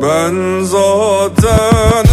Ben zaten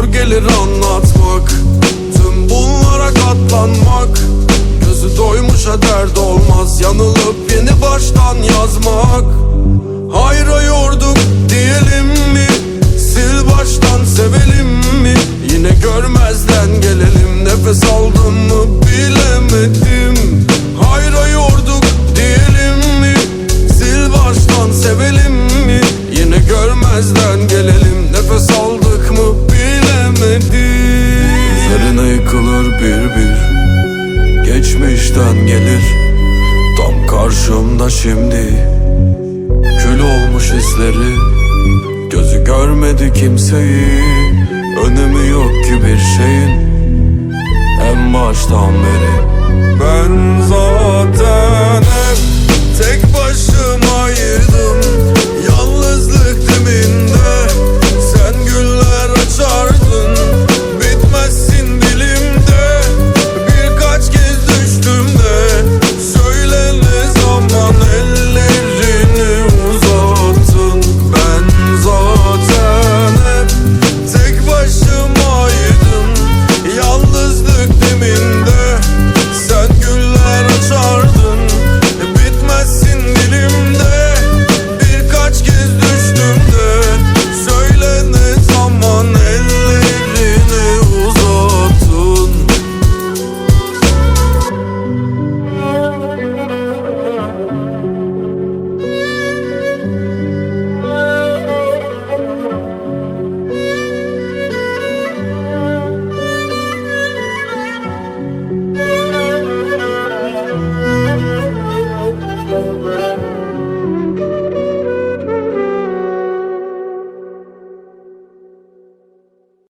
Zor gelir anlatmak Tüm bunlara katlanmak. Gözü doymuşa dert olmaz Yanılıp yeni baştan yazmak. Karşımda şimdi Kül olmuş hisleri. Gözü görmedi kimseyi. Önemi yok ki bir şeyin. En baştan beri Ben zaten